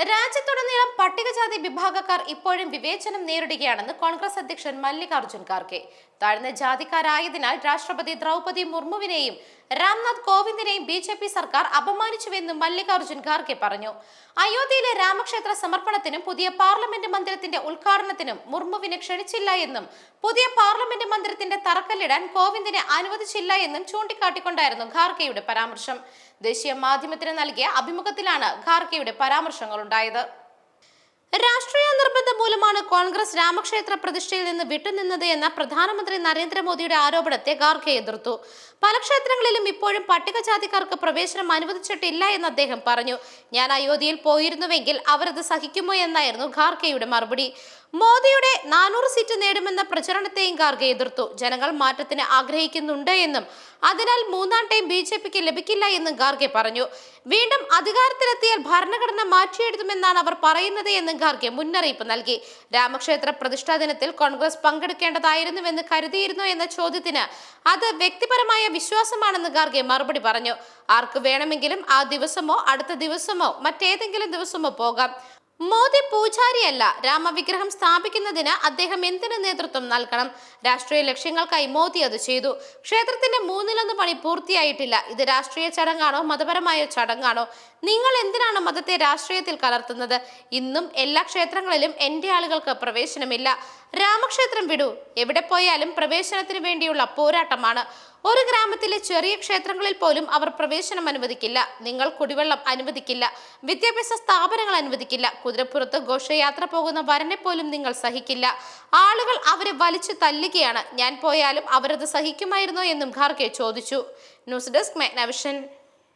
രാജ്യത്തുടനീളം പട്ടികജാതി വിഭാഗക്കാർ ഇപ്പോഴും വിവേചനം നേരിടുകയാണെന്ന് കോൺഗ്രസ് അധ്യക്ഷൻ മല്ലികാർജുൻ ഖാർഗെ. താഴ്ന്ന ജാതിക്കാരായതിനാൽ രാഷ്ട്രപതി ദ്രൗപതി മുർമുവിനെയും രാംനാഥ് കോവിന്ദിനെയും ബി ജെ പി സർക്കാർ അപമാനിച്ചുവെന്നും മല്ലികാർജുൻ ഖാർഗെ പറഞ്ഞു. അയോധ്യയിലെ രാമക്ഷേത്ര സമർപ്പണത്തിനും പുതിയ പാർലമെന്റ് മന്ദിരത്തിന്റെ ഉദ്ഘാടനത്തിനും മുർമുവിനെ ക്ഷണിച്ചില്ല എന്നും പുതിയ പാർലമെന്റ് മന്ദിരത്തിന്റെ തറക്കല്ലിടാൻ കോവിന്ദിനെ അനുവദിച്ചില്ല എന്നും ചൂണ്ടിക്കാട്ടിക്കൊണ്ടായിരുന്നു ഖാർഗെയുടെ പരാമർശം. ദേശീയ മാധ്യമത്തിന് നൽകിയ അഭിമുഖത്തിലാണ് ഖാർഗെയുടെ പരാമർശങ്ങളുണ്ടായത്. രാഷ്ട്രീയ നിർബന്ധം മൂലമാണ് കോൺഗ്രസ് രാമക്ഷേത്ര പ്രതിഷ്ഠയിൽ നിന്ന് വിട്ടുനിന്നത് എന്ന പ്രധാനമന്ത്രി നരേന്ദ്രമോദിയുടെ ആരോപണത്തെ ഖാർഗെ എതിർത്തു. പല ക്ഷേത്രങ്ങളിലും ഇപ്പോഴും പട്ടികജാതിക്കാർക്ക് പ്രവേശനം അനുവദിച്ചിട്ടില്ല എന്ന് അദ്ദേഹം പറഞ്ഞു. ഞാൻ അയോധ്യയിൽ പോയിരുന്നുവെങ്കിൽ അവരത് സഹിക്കുമോ എന്നായിരുന്നു ഖാർഗെയുടെ മറുപടി. മോദിയുടെ നാനൂറ് സീറ്റ് നേടുമെന്ന പ്രചരണത്തെയും ഖാർഗെ എതിർത്തു. ജനങ്ങൾ മാറ്റത്തിന് ആഗ്രഹിക്കുന്നുണ്ട് എന്നും അതിനാൽ മൂന്നാം ടൈം ബി ജെ പിക്ക് ലഭിക്കില്ല എന്നും ഖാർഗെ പറഞ്ഞു. വീണ്ടും അധികാരത്തിലെത്തിയാൽ ഭരണഘടന മാറ്റിയെഴുതുമെന്നാണ് അവർ പറയുന്നത് എന്നും ഖാർഗെ മുന്നറിയിപ്പ് നൽകി. രാമക്ഷേത്ര പ്രതിഷ്ഠാ ദിനത്തിൽ കോൺഗ്രസ് പങ്കെടുക്കേണ്ടതായിരുന്നുവെന്ന് കരുതിയിരുന്നു എന്ന ചോദ്യത്തിന് അത് വ്യക്തിപരമായ വിശ്വാസമാണെന്ന് ഖാർഗെ മറുപടി പറഞ്ഞു. ആർക്ക് വേണമെങ്കിലും ആ ദിവസമോ അടുത്ത ദിവസമോ മറ്റേതെങ്കിലും ദിവസമോ പോകാം. മോദി പൂജാരിയല്ല. രാമവിഗ്രഹം സ്ഥാപിക്കുന്നതിന് അദ്ദേഹം എന്തിനു നേതൃത്വം നൽകണം? രാഷ്ട്രീയ ലക്ഷ്യങ്ങൾക്കായി മോദി അത് ചെയ്തു. ക്ഷേത്രത്തിന്റെ മൂന്നിലൊന്ന് പണി പൂർത്തിയായിട്ടില്ല. ഇത് രാഷ്ട്രീയ ചടങ്ങാണോ മതപരമായ ചടങ്ങാണോ? നിങ്ങൾ എന്തിനാണ് മതത്തെ രാഷ്ട്രീയത്തിൽ കലർത്തുന്നത്? ഇന്നും എല്ലാ ക്ഷേത്രങ്ങളിലും എന്റെ ആളുകൾക്ക് പ്രവേശനമില്ല. രാമക്ഷേത്രം വിടൂ. എവിടെ പോയാലും പ്രവേശനത്തിന് വേണ്ടിയുള്ള പോരാട്ടമാണ്. ഒരു ഗ്രാമത്തിലെ ചെറിയ ക്ഷേത്രങ്ങളിൽ പോലും അവർ പ്രവേശനം അനുവദിക്കില്ല. നിങ്ങൾ കുടിവെള്ളം അനുവദിക്കില്ല. വിദ്യാഭ്യാസ സ്ഥാപനങ്ങൾ അനുവദിക്കില്ല. കുതിരപ്പുറത്ത് ഘോഷയാത്ര പോകുന്ന വരനെ പോലും നിങ്ങൾ സഹിക്കില്ല. ആളുകൾ അവരെ വലിച്ചു തല്ലുകയാണ്. ഞാൻ പോയാലും അവരത് സഹിക്കുമായിരുന്നോ എന്നും ഖാർഗെ ചോദിച്ചു. News desk മെഗ്നവിഷൻ